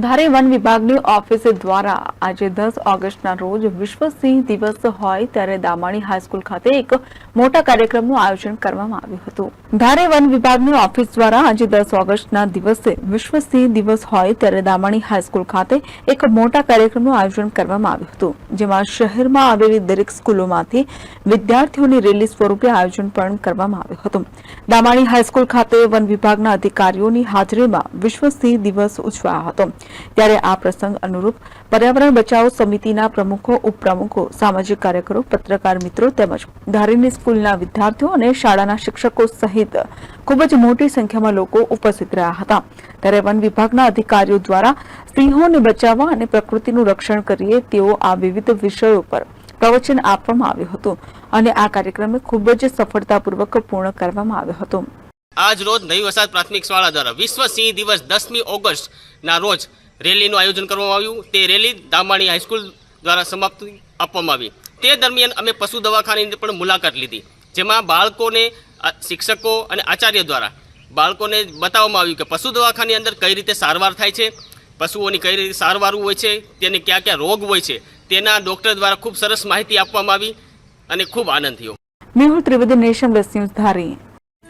ધારી વન વિભાગની ઓફિસ દ્વારા આજે દસ ઓગસ્ટના રોજ વિશ્વ સિંહ દિવસ હોય ત્યારે દામાણી હાઈસ્કૂલ ખાતે એક મોટા કાર્યક્રમનું આયોજન કરવામાં આવ્યું હતું. ધારે વન વિભાગની ઓફિસ દ્વારા આજે દસ ઓગસ્ટના દિવસે વિશ્વ સિંહ દિવસ હોય ત્યારે દામાણી હાઈસ્કૂલ ખાતે એક મોટા કાર્યક્રમનું આયોજન કરવામાં આવ્યું હતું, જેમાં શહેરમાં આવેલી દરેક સ્કૂલોમાંથી વિદ્યાર્થીઓની રેલી સ્વરૂપે આયોજન પણ કરવામાં આવ્યું હતું. દામાણી હાઈસ્કૂલ ખાતે વન વિભાગના અધિકારીઓની હાજરીમાં વિશ્વ સિંહ દિવસ ઉજવાયો હતો. ત્યારે આ પ્રસંગ અનુરૂપ પર્યાવરણ બચાવ સમિતિના પ્રમુખો, ઉપપ્રમુખો, સામાજિક કાર્યકરો, પત્રકાર મિત્રો તેમજ ધારીની સ્કૂલના વિદ્યાર્થીઓ અને શાળાના શિક્ષકો સહિત ખૂબ જ મોટી સંખ્યામાં લોકો ઉપસ્થિત રહ્યા હતા. ત્યારે વન વિભાગના અધિકારીઓ દ્વારા સિંહોને બચાવવા અને પ્રકૃતિનું રક્ષણ કરીએ તેઓ આ વિવિધ વિષયો પર પ્રવચન આપવામાં આવ્યું હતું અને આ કાર્યક્રમ ખૂબ જ સફળતાપૂર્વક પૂર્ણ કરવામાં આવ્યો હતો. આજ રોજ નવી વસાદ પ્રાથમિક શાળા દ્વારા વિશ્વ સિંહ દિવસ દસમી ઓગસ્ટના રોજ રેલીનું આયોજન કરવામાં આવ્યું. તે રેલી દામાણી હાઈસ્કૂલ દ્વારા સમાપ્તિ આપવામાં આવી. તે દરમિયાન અમે પશુ દવાખાનાની પણ મુલાકાત લીધી, જેમાં બાળકોને શિક્ષકો અને આચાર્ય દ્વારા બાળકોને બતાવવામાં આવ્યું કે પશુ દવાખાની અંદર કઈ રીતે સારવાર થાય છે, પશુઓની કઈ રીતે સારવાર હોય છે, તેને ક્યાં ક્યાં રોગ હોય છે, તેના ડૉક્ટર દ્વારા ખૂબ સરસ માહિતી આપવામાં આવી અને ખૂબ આનંદ થયો. મેહુલ ત્રિવેદી નેશન ધારી.